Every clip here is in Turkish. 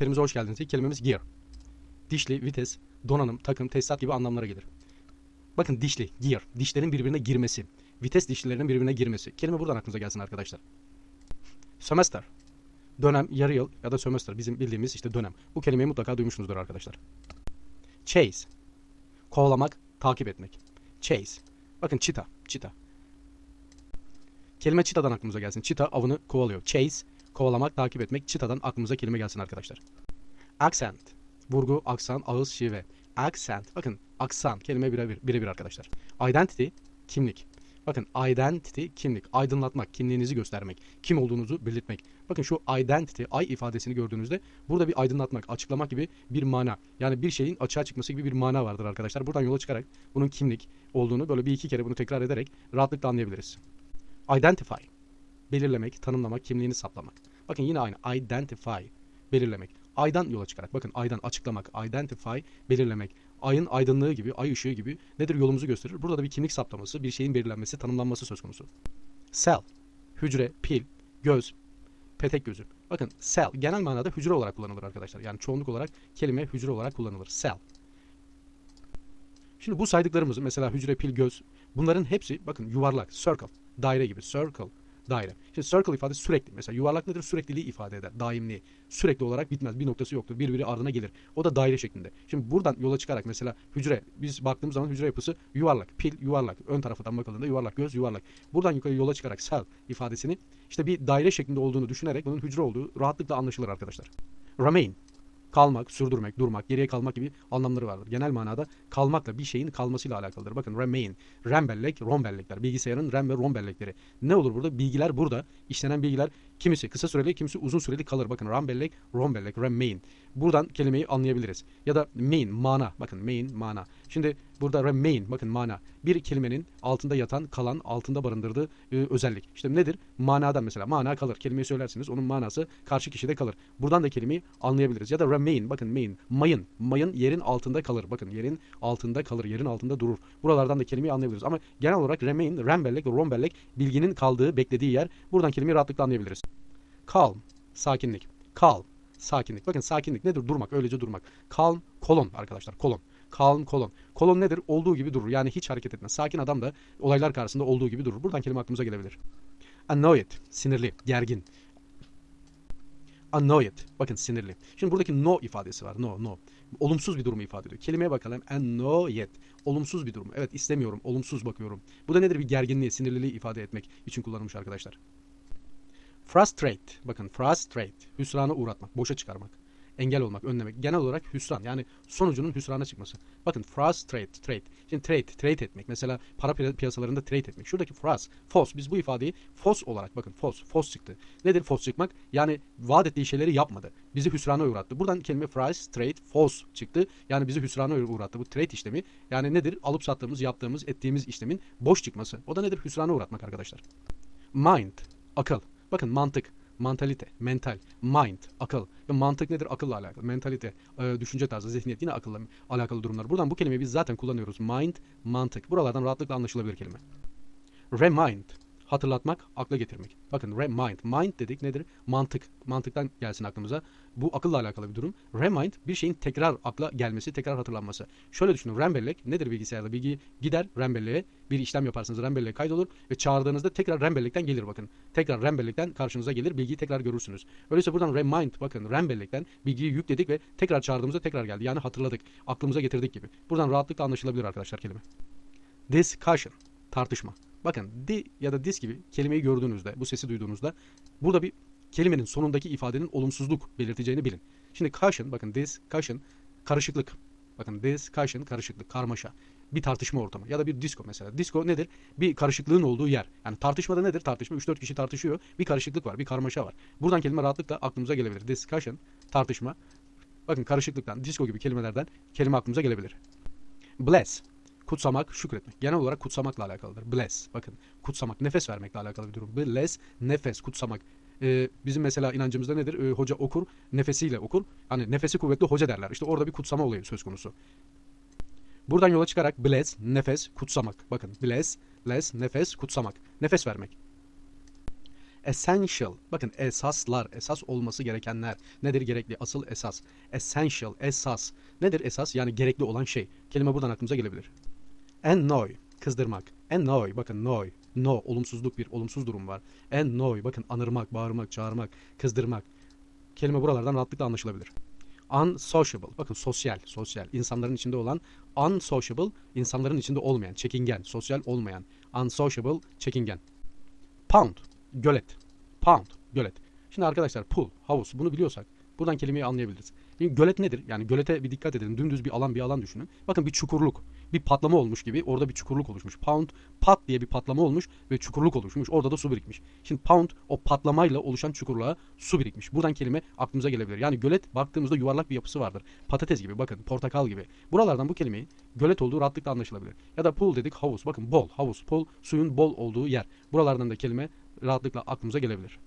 Terimize hoş geldiniz. İlk kelimemiz gear. Dişli, vites, donanım, takım, tesisat gibi anlamlara gelir. Bakın dişli, gear, dişlerin birbirine girmesi. Vites dişlilerinin birbirine girmesi. Kelime buradan aklınıza gelsin arkadaşlar. Semester. Dönem, yarı yıl ya da sömestr bizim bildiğimiz işte dönem. Bu kelimeyi mutlaka duymuşsunuzdur arkadaşlar. Chase. Kovalamak, takip etmek. Chase. Bakın çita, çita. Kelime çitadan aklımıza gelsin. Çita avını kovalıyor. Chase, kovalamak, takip etmek. Çitadan aklımıza kelime gelsin arkadaşlar. Accent. Vurgu, aksan, ağız, şive. Accent. Bakın aksan kelime birebir birebir arkadaşlar. Identity kimlik. Bakın identity kimlik. Aydınlatmak, kimliğinizi göstermek, kim olduğunuzu belirtmek. Bakın şu identity ay ifadesini gördüğünüzde burada bir aydınlatmak, açıklamak gibi bir mana. Yani bir şeyin açığa çıkması gibi bir mana vardır arkadaşlar. Buradan yola çıkarak bunun kimlik olduğunu böyle bir iki kere bunu tekrar ederek rahatlıkla anlayabiliriz. Identify. Belirlemek, tanımlamak, kimliğini saplamak. Bakın yine aynı. Identify. Belirlemek. Aydan yola çıkarak. Bakın aydan açıklamak. Identify. Belirlemek. Ayın aydınlığı gibi, ay ışığı gibi nedir yolumuzu gösterir. Burada da bir kimlik saplaması, bir şeyin belirlenmesi, tanımlanması söz konusu. Cell. Hücre, pil, göz, petek gözü. Bakın cell genel manada hücre olarak kullanılır arkadaşlar. Yani çoğunluk olarak kelime hücre olarak kullanılır. Cell. Şimdi bu saydıklarımızı mesela hücre, pil, göz bunların hepsi bakın yuvarlak, circle, daire gibi. Circle, daire. Şimdi circle ifadesi sürekli. Mesela yuvarlak nedir? Sürekliliği ifade eder. Daimliği. Sürekli olarak bitmez. Bir noktası yoktur. Birbiri ardına gelir. O da daire şeklinde. Şimdi buradan yola çıkarak mesela hücre. Biz baktığımız zaman hücre yapısı yuvarlak. Pil yuvarlak. Ön tarafından bakıldığında yuvarlak. Göz yuvarlak. Buradan yukarı yola çıkarak cell ifadesini işte bir daire şeklinde olduğunu düşünerek bunun hücre olduğu rahatlıkla anlaşılır arkadaşlar. Remain kalmak, sürdürmek, durmak, geriye kalmak gibi anlamları vardır. Genel manada kalmakla bir şeyin kalmasıyla alakalıdır. Bakın remain, RAM bellek, ROM bellekler. Bilgisayarın RAM ve ROM bellekleri. Ne olur burada? Bilgiler burada. işlenen bilgiler kimisi kısa süreli, kimisi uzun süreli kalır. Bakın RAM bellek, ROM bellek, remain. Buradan kelimeyi anlayabiliriz. Ya da main, mana. Bakın main, mana. Şimdi burada remain, bakın mana. Bir kelimenin altında yatan, kalan, altında barındırdığı e, özellik. İşte nedir? Manadan mesela. Mana kalır. Kelimeyi söylersiniz. Onun manası karşı kişide kalır. Buradan da kelimeyi anlayabiliriz. Ya da remain, bakın main, mayın. Mayın yerin altında kalır. Bakın yerin altında kalır. Yerin altında durur. Buralardan da kelimeyi anlayabiliriz. Ama genel olarak remain, rom bellek bilginin kaldığı, beklediği yer. Buradan kelimeyi rahatlıkla anlayabiliriz. Calm, sakinlik. Calm, sakinlik. Bakın sakinlik nedir? Durmak, öylece durmak. Calm, kolon arkadaşlar, kolon. Calm, kolon. Kolon nedir? Olduğu gibi durur. Yani hiç hareket etmez. Sakin adam da olaylar karşısında olduğu gibi durur. Buradan kelime aklımıza gelebilir. Annoyed, sinirli, gergin. Annoyed, bakın sinirli. Şimdi buradaki no ifadesi var. No, no. Olumsuz bir durumu ifade ediyor. Kelimeye bakalım. Annoyed. Olumsuz bir durum. Evet istemiyorum. Olumsuz bakıyorum. Bu da nedir? Bir gerginliği, sinirliliği ifade etmek için kullanılmış arkadaşlar. Frustrate. Bakın frustrate. Hüsrana uğratmak, boşa çıkarmak. Engel olmak, önlemek. Genel olarak hüsran. Yani sonucunun hüsrana çıkması. Bakın frustrate, trade. Şimdi trade, trade etmek. Mesela para pi- piyasalarında trade etmek. Şuradaki frus, fos. Biz bu ifadeyi fos olarak bakın fos, fos çıktı. Nedir fos çıkmak? Yani vaat ettiği şeyleri yapmadı. Bizi hüsrana uğrattı. Buradan kelime frustrate, fos çıktı. Yani bizi hüsrana uğrattı. Bu trade işlemi. Yani nedir? Alıp sattığımız, yaptığımız, ettiğimiz işlemin boş çıkması. O da nedir? Hüsrana uğratmak arkadaşlar. Mind, akıl. Bakın mantık, mantalite, mental, mind, akıl. Ve mantık nedir? Akılla alakalı. Mentalite, e, düşünce tarzı, zihniyet yine akılla alakalı durumlar. Buradan bu kelimeyi biz zaten kullanıyoruz. Mind, mantık. Buralardan rahatlıkla anlaşılabilir kelime. Remind, hatırlatmak, akla getirmek. Bakın remind, mind dedik nedir? Mantık. Mantıktan gelsin aklımıza. Bu akılla alakalı bir durum. Remind bir şeyin tekrar akla gelmesi, tekrar hatırlanması. Şöyle düşünün. RAM bellek nedir bilgisayarda? Bilgi gider RAM belleğe bir işlem yaparsınız. RAM belleğe kaydolur ve çağırdığınızda tekrar RAM bellekten gelir bakın. Tekrar RAM bellekten karşınıza gelir. Bilgiyi tekrar görürsünüz. Öyleyse buradan remind bakın RAM bellekten bilgiyi yükledik ve tekrar çağırdığımızda tekrar geldi. Yani hatırladık. Aklımıza getirdik gibi. Buradan rahatlıkla anlaşılabilir arkadaşlar kelime. Discussion. Tartışma. Bakın di ya da dis gibi kelimeyi gördüğünüzde, bu sesi duyduğunuzda burada bir kelimenin sonundaki ifadenin olumsuzluk belirteceğini bilin. Şimdi caution, bakın discussion, karışıklık. Bakın discussion, karışıklık, karmaşa. Bir tartışma ortamı ya da bir disco mesela. Disco nedir? Bir karışıklığın olduğu yer. Yani tartışmada nedir? Tartışma 3-4 kişi tartışıyor. Bir karışıklık var, bir karmaşa var. Buradan kelime rahatlıkla aklımıza gelebilir. Discussion, tartışma. Bakın karışıklıktan, disco gibi kelimelerden kelime aklımıza gelebilir. Bless, kutsamak, şükretmek. Genel olarak kutsamakla alakalıdır. Bless. Bakın kutsamak, nefes vermekle alakalı bir durum. Bless, nefes, kutsamak. Ee, bizim mesela inancımızda nedir? Ee, hoca okur, nefesiyle okur. Hani nefesi kuvvetli hoca derler. İşte orada bir kutsama olayı söz konusu. Buradan yola çıkarak bless, nefes, kutsamak. Bakın bless, bless, nefes, kutsamak. Nefes vermek. Essential. Bakın esaslar, esas olması gerekenler. Nedir gerekli? Asıl esas. Essential, esas. Nedir esas? Yani gerekli olan şey. Kelime buradan aklımıza gelebilir. Annoy, kızdırmak. Annoy, bakın noy. No, olumsuzluk bir olumsuz durum var. Annoy, bakın anırmak, bağırmak, çağırmak, kızdırmak. Kelime buralardan rahatlıkla anlaşılabilir. Unsociable, bakın sosyal, sosyal. İnsanların içinde olan unsociable, insanların içinde olmayan, çekingen, sosyal olmayan. Unsociable, çekingen. Pound, gölet. Pound, gölet. Şimdi arkadaşlar pool, havuz bunu biliyorsak buradan kelimeyi anlayabiliriz. Şimdi gölet nedir? Yani gölete bir dikkat edin. Dümdüz bir alan bir alan düşünün. Bakın bir çukurluk. Bir patlama olmuş gibi. Orada bir çukurluk oluşmuş. Pound pat diye bir patlama olmuş ve çukurluk oluşmuş. Orada da su birikmiş. Şimdi pound o patlamayla oluşan çukurluğa su birikmiş. Buradan kelime aklımıza gelebilir. Yani gölet baktığımızda yuvarlak bir yapısı vardır. Patates gibi bakın portakal gibi. Buralardan bu kelimeyi gölet olduğu rahatlıkla anlaşılabilir. Ya da pool dedik havuz. Bakın bol havuz. Pool suyun bol olduğu yer. Buralardan da kelime rahatlıkla aklımıza gelebilir.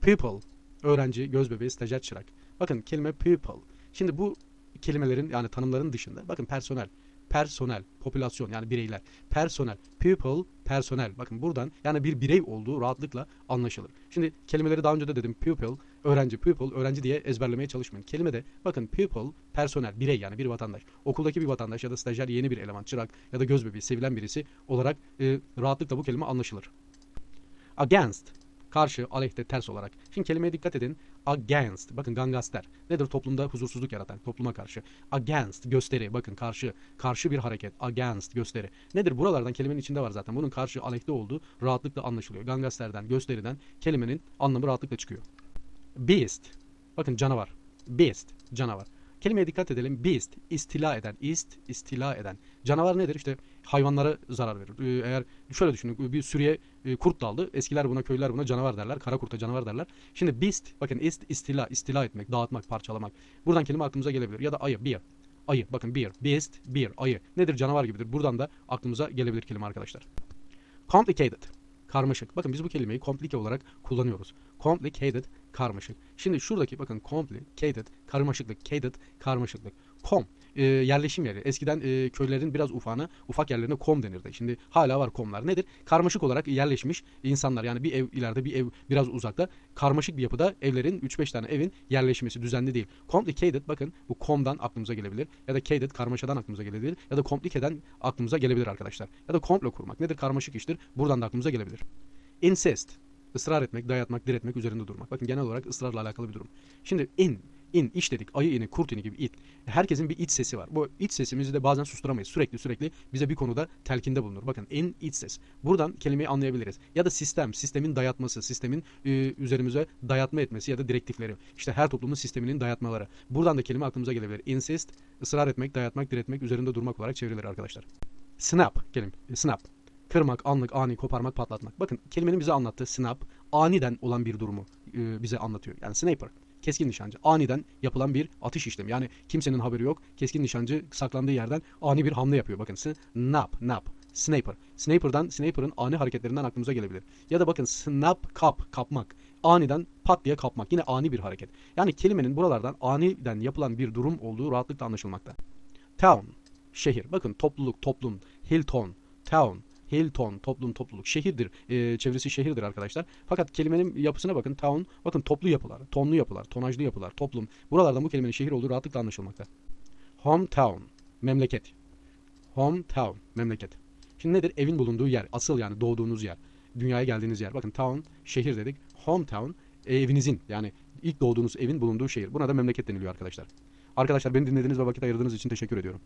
People, öğrenci, göz bebeği, stajyer, çırak. Bakın kelime people. Şimdi bu kelimelerin yani tanımların dışında bakın personel, personel, popülasyon yani bireyler, personel, people, personel. Bakın buradan yani bir birey olduğu rahatlıkla anlaşılır. Şimdi kelimeleri daha önce de dedim pupil, öğrenci, pupil, öğrenci diye ezberlemeye çalışmayın. Kelime de bakın people, personel, birey yani bir vatandaş. Okuldaki bir vatandaş ya da stajyer yeni bir eleman, çırak ya da göz bebeği, sevilen birisi olarak e, rahatlıkla bu kelime anlaşılır. Against karşı, aleyhte, ters olarak. Şimdi kelimeye dikkat edin. Against. Bakın gangaster. Nedir toplumda huzursuzluk yaratan? Topluma karşı. Against. Gösteri. Bakın karşı. Karşı bir hareket. Against. Gösteri. Nedir? Buralardan kelimenin içinde var zaten. Bunun karşı, aleyhte olduğu rahatlıkla anlaşılıyor. Gangasterden, gösteriden kelimenin anlamı rahatlıkla çıkıyor. Beast. Bakın canavar. Beast. Canavar. Kelimeye dikkat edelim. Beast, istila eden, ist, istila eden. Canavar nedir? İşte hayvanlara zarar verir. Ee, eğer şöyle düşünün, bir sürüye e, kurt daldı. Eskiler buna, köylüler buna canavar derler. Kara kurta canavar derler. Şimdi beast, bakın ist, istila, istila etmek, dağıtmak, parçalamak. Buradan kelime aklımıza gelebilir. Ya da ayı, bear. Ayı, bakın bear, beast, bear, ayı. Nedir? Canavar gibidir. Buradan da aklımıza gelebilir kelime arkadaşlar. Complicated. Karmaşık. Bakın biz bu kelimeyi komplike olarak kullanıyoruz. Complicated, karmaşık. Şimdi şuradaki bakın complicated, karmaşıklık, cated, karmaşıklık. Com, e, yerleşim yeri. Eskiden e, köylerin biraz ufağına, ufak yerlerine kom denirdi. Şimdi hala var komlar. Nedir? Karmaşık olarak yerleşmiş insanlar. Yani bir ev ileride bir ev biraz uzakta. Karmaşık bir yapıda evlerin 3-5 tane evin yerleşmesi düzenli değil. Complicated bakın bu com'dan aklımıza gelebilir. Ya da cated karmaşadan aklımıza gelebilir. Ya da complicate'den aklımıza gelebilir arkadaşlar. Ya da komplo kurmak. Nedir? Karmaşık iştir. Buradan da aklımıza gelebilir. Insist. ısrar etmek, dayatmak, diretmek, üzerinde durmak. Bakın genel olarak ısrarla alakalı bir durum. Şimdi in, in, iş dedik, ayı ini, kurt ini gibi it. Herkesin bir iç sesi var. Bu iç sesimizi de bazen susturamayız. Sürekli sürekli bize bir konuda telkinde bulunur. Bakın in, iç ses. Buradan kelimeyi anlayabiliriz. Ya da sistem, sistemin dayatması, sistemin e, üzerimize dayatma etmesi ya da direktifleri. İşte her toplumun sisteminin dayatmaları. Buradan da kelime aklımıza gelebilir. Insist, ısrar etmek, dayatmak, diretmek, üzerinde durmak olarak çevrilir arkadaşlar. Snap kelime. Snap. Kırmak, anlık, ani, koparmak, patlatmak. Bakın kelimenin bize anlattığı snap, aniden olan bir durumu e, bize anlatıyor. Yani sniper, keskin nişancı. Aniden yapılan bir atış işlemi. Yani kimsenin haberi yok. Keskin nişancı saklandığı yerden ani bir hamle yapıyor. Bakın snap, nap, sniper. Sniper'dan, sniper'ın ani hareketlerinden aklımıza gelebilir. Ya da bakın snap, kap, kapmak. Aniden pat diye kapmak. Yine ani bir hareket. Yani kelimenin buralardan aniden yapılan bir durum olduğu rahatlıkla anlaşılmakta. Town, şehir. Bakın topluluk, toplum, Hilton, town, Hilton, toplum, topluluk, şehirdir. E, çevresi şehirdir arkadaşlar. Fakat kelimenin yapısına bakın. Town, bakın toplu yapılar, tonlu yapılar, tonajlı yapılar, toplum. Buralardan bu kelimenin şehir olduğu rahatlıkla anlaşılmakta. Hometown, memleket. Hometown, memleket. Şimdi nedir? Evin bulunduğu yer. Asıl yani doğduğunuz yer. Dünyaya geldiğiniz yer. Bakın town, şehir dedik. Hometown, evinizin yani ilk doğduğunuz evin bulunduğu şehir. Buna da memleket deniliyor arkadaşlar. Arkadaşlar beni dinlediğiniz ve vakit ayırdığınız için teşekkür ediyorum.